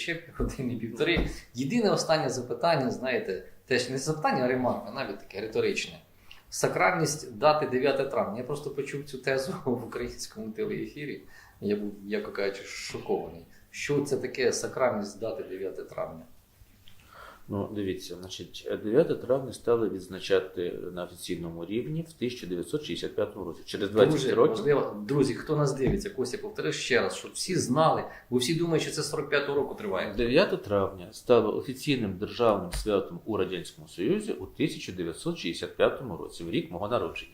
ще години півтори. Єдине останнє запитання, знаєте, теж не запитання, а ремарка, навіть таке риторичне. Сакральність дати 9 травня. Я просто почув цю тезу в українському телеефірі. Я був, як кажучи, шокований. Що це таке сакральність дати 9 травня? Ну, дивіться, значить, 9 травня стали відзначати на офіційному рівні в 1965 році. Через 20 Дуже років. важливо. Друзі, хто нас дивиться, Костя, повтори ще раз, щоб всі знали, бо всі думають, що це 45-го року триває. 9 травня стало офіційним державним святом у Радянському Союзі у 1965 році, в рік мого народження.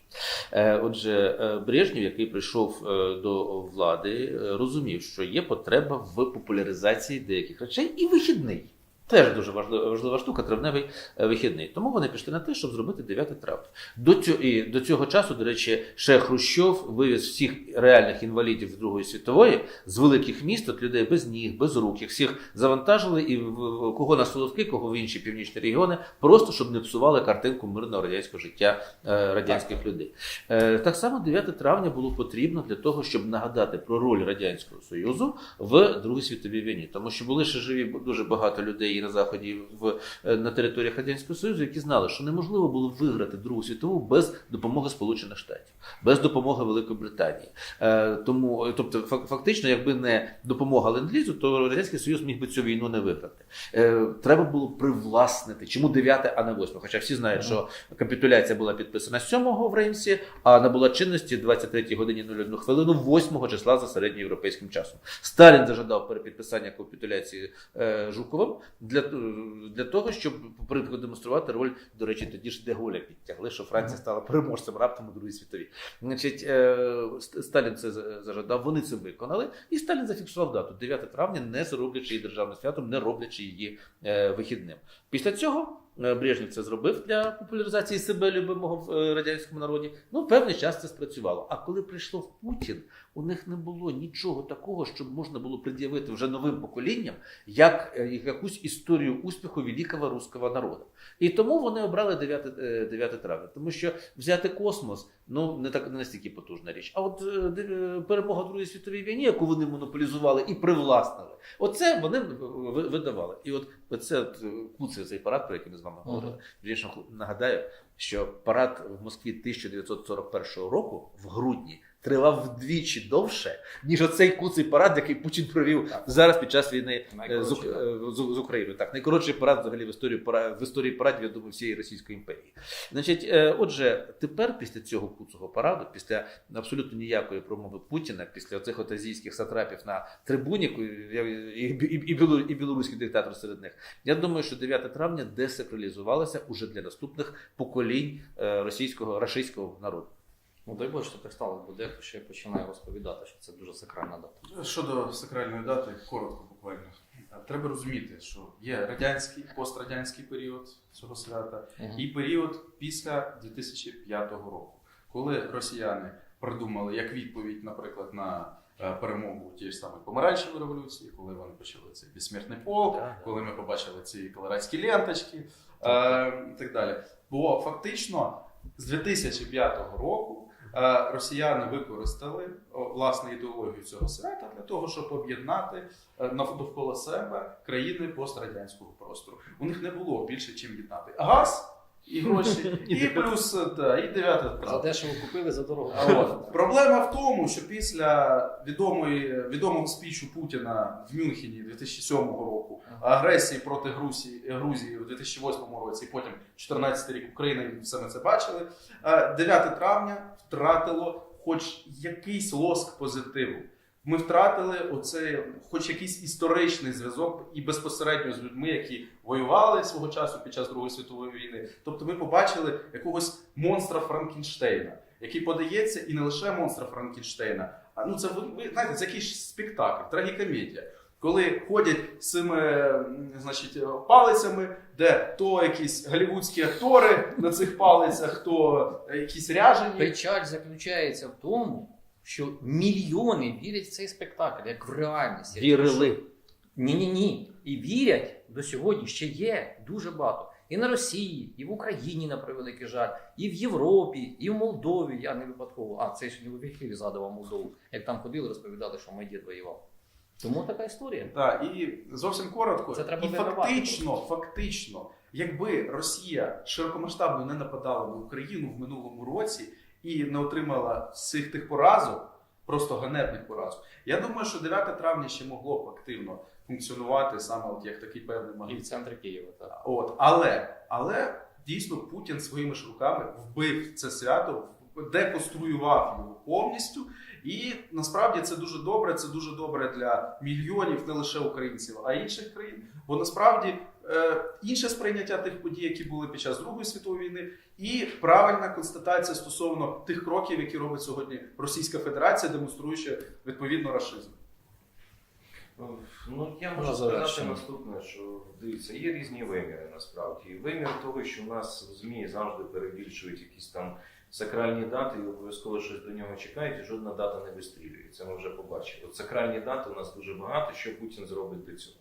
Е, Отже, е, Брежнєв, який прийшов е, до влади, розумів, що є потреба в популяризації деяких речей і вихідний. Теж дуже важлива, важлива штука, травневий е, вихідний. Тому вони пішли на те, щоб зробити 9 травня. До цього, і до цього часу, до речі, ще Хрущов вивіз всіх реальних інвалідів з Другої світової з великих міст, от людей без ніг, без рук, їх всіх завантажили і кого на Соловки, кого в інші північні регіони, просто щоб не псували картинку мирного радянського життя е, радянських людей. Е, Так само 9 травня було потрібно для того, щоб нагадати про роль радянського союзу в Другій світовій війні, тому що були ще живі дуже багато людей і на заході, і в е, на територіях радянського союзу, які знали, що неможливо було виграти Другу світову без допомоги Сполучених Штатів, без допомоги Великої Британії. Е, Тому, тобто, фак- фактично, якби не допомога ленд-лізу, то радянський союз міг би цю війну не виграти. Е, Треба було привласнити. Чому 9, а не 8? Хоча всі знають, що капітуляція була підписана 7 в Реймсі, а набула чинності 23 годині 01 хвилину 8 числа за середньоєвропейським часом. Сталін зажадав перепідписання капітуляції е, Жуковим для, для того, щоб продемонструвати роль, до речі, тоді ж Деголя підтягли, що Франція стала переможцем раптом у Другій світовій. Значить, е, Сталін це зажадав, вони це виконали, і Сталін зафіксував дату 9 травня, не зроблячи її державним святом, не роблячи її е, вихідним. Після цього е, Брежнєв це зробив для популяризації себе любимого в е, радянському народі. Ну, певний час це спрацювало. А коли прийшов Путін, у них не було нічого такого, щоб можна було пред'явити вже новим поколінням, як е, якусь історію успіху великого руського народу. І тому вони обрали 9, е, 9 травня, тому що взяти космос ну не так не настільки потужна річ. А от е, е, перемога в Другій світовій війні, яку вони монополізували і привласнили, оце вони видавали. І от це от, е, цей парад, про який ми вами говорили. Звісно, нагадаю, що парад в Москві 1941 року в грудні. Тривав вдвічі довше, ніж оцей куций парад, який Путін провів Так. зараз під час війни е, з, е, з, з Україною. Так, найкоротший парад взагалі в історії в історії парадів, я думаю, всієї Російської імперії. Значить, е, отже, тепер після цього куцого параду, після абсолютно ніякої промови Путіна, після цих от азійських сатрапів на трибуні, і, і, і, і білоруський диктатор серед них, я думаю, що 9 травня десакралізувалося уже для наступних поколінь російського рашистського народу. Ну дай Боже, що так сталося, бо дехто ще починає розповідати, що це дуже сакральна дата. Щодо сакральної дати, коротко буквально. Треба розуміти, що є радянський, пострадянський період цього свята Мгм. і період після 2005 року, коли росіяни придумали як відповідь, наприклад, на е, перемогу тієї ж самої помаранчевої революції, коли вони почали цей безсмертний полк, Да, да. коли ми побачили ці колорадські ленточки е, і так далі. Бо фактично з 2005 року е, росіяни використали власне ідеологію цього свята для того, щоб об'єднати навколо себе країни пострадянського простору. У них не було більше чим єднати. Газ і гроші, і плюс е, та, і 9 За травня. дешево купили, за дорого. А От. Проблема в тому, що після відомої, відомого спічу Путіна в Мюнхені 2007 року, агресії проти Грузії, Грузії у 2008 році, і потім 2014 рік Україна, і все ми це бачили. е, 9 травня втратило хоч якийсь лоск позитиву. Ми втратили оцей, хоч якийсь історичний зв'язок і безпосередньо з людьми, які воювали свого часу під час Другої світової війни. Тобто ми побачили якогось монстра Франкенштейна, який подається і не лише монстра Франкенштейна, а ну це ви, знаєте, це якийсь спектакль, трагікомедія. Коли ходять з цими значить, палицями, де то якісь голівудські актори на цих палицях, то е, якісь ряжені. Печаль заключається в тому, що мільйони вірять в цей спектакль, як в реальність. Вірили. Ні, ні, ні. І вірять до сьогодні ще є дуже багато. І на Росії, і в Україні, на превеликий жаль, і в Європі, і в Молдові. Я не випадково. А це не в ефірі згадував Молдову. Як там ходили, розповідали, що мій дід воював. Тому така історія. Так, і зовсім коротко. Це треба і фактично, фактично, якби Росія широкомасштабно не нападала на Україну в минулому році і не отримала всіх тих поразок, просто ганебних поразок, я думаю, що 9 травня ще могло б активно функціонувати саме от як такий певний І магніт. в центрі Києва. Так. От, але, але дійсно Путін своїми ж руками вбив це свято, деконструював його повністю. І насправді це дуже добре. Це дуже добре для мільйонів не лише українців, а інших країн. Бо насправді інше сприйняття тих подій, які були під час Другої світової війни, і правильна констатація стосовно тих кроків, які робить сьогодні Російська Федерація, демонструючи відповідно рашизм. Ну, я можу сказати завершення. наступне, що дивіться, є різні виміри насправді. І вимір того, що в нас в ЗМІ завжди перебільшують якісь там сакральні дати, і обов'язково щось до нього чекають, і жодна дата не вистрілює. Це ми вже побачили. От сакральні дати у нас дуже багато, що Путін зробить до цього.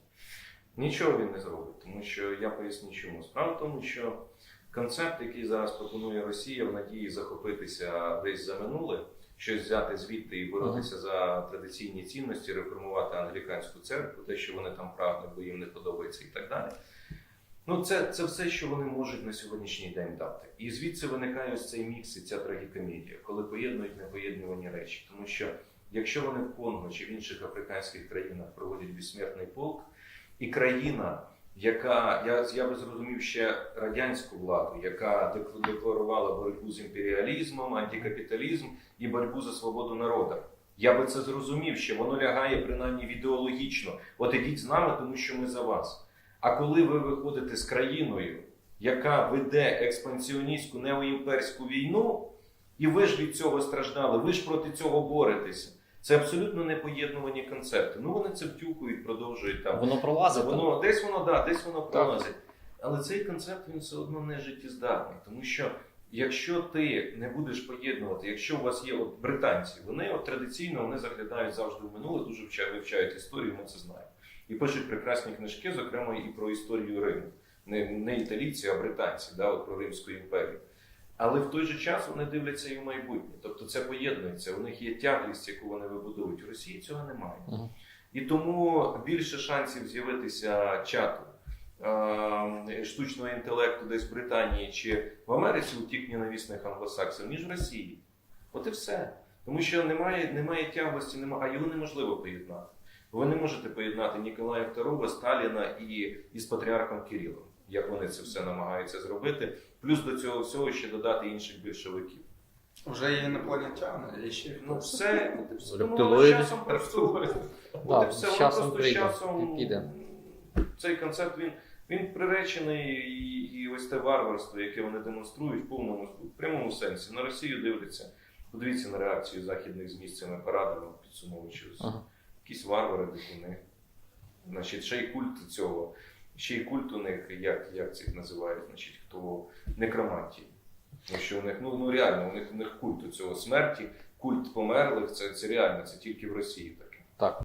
Нічого він не зробить, тому що я поясню чому. Справа в тому, що концепт, який зараз пропонує Росія в надії захопитися десь за минуле, щось взяти звідти і боротися за традиційні цінності, реформувати англіканську церкву, те, що вони там прагнуть, бо їм не подобається і так далі. Ну, це, це все, що вони можуть на сьогоднішній день дати. І звідси виникає ось цей мікс і ця трагікомедія, коли поєднують непоєднувані речі. Тому що якщо вони в Конго чи в інших африканських країнах проводять безсмертний полк, і країна, яка я, я би зрозумів ще радянську владу, яка дек- декларувала боротьбу з імперіалізмом, антикапіталізм і боротьбу за свободу народу. Я би це зрозумів, що воно лягає принаймні ідеологічно. От ідіть з нами, тому що ми за вас. А коли ви виходите з країною, яка веде експансіоністську неоімперську війну, і ви ж від цього страждали, ви ж проти цього боретеся. Це абсолютно непоєднувані концепти. Ну вони це втюхують, продовжують там. Воно пролазить. Воно десь воно да, десь воно пролазить. Але цей концепт він все одно не життєздатний, тому що якщо ти не будеш поєднувати, якщо у вас є от британці, вони от традиційно вони заглядають завжди в минуле, дуже вча- вивчають історію, ми це знаємо. І пишуть прекрасні книжки, зокрема і про історію Риму. Не, не італійці, а британці, да, от про Римську імперію. Але в той же час вони дивляться і в майбутнє. Тобто це поєднується, у них є тяглість, яку вони вибудовують. У Росії цього немає. Мгм. І тому більше шансів з'явитися чату е, штучного інтелекту десь в Британії чи в Америці у тих ненавісних англосаксів, ніж в Росії. От і все. Тому що немає, немає тяглості, немає, а його неможливо поєднати. Ви не можете поєднати Ніколая II, Сталіна і із патріархом Кирилом, як вони це все намагаються зробити. Плюс до цього всього ще додати інших більшовиків. Вже є інопланетяни, є ще Ну все, з часом просто Да, все, з часом просто з часом піде. цей концепт він, він приречений, і, і ось те варварство, яке вони демонструють в повному в прямому сенсі. На Росію дивляться. Подивіться на реакцію західних з місцями парадами, підсумовуючи Ага. якісь варвари, дикуни. Значить, ще й культ цього, ще й культ у них, як, як цих називають, значить, хто некромантії. Тому що у них, ну, ну реально, у них, у них культ у цього смерті, культ померлих, це, це реально, це тільки в Росії.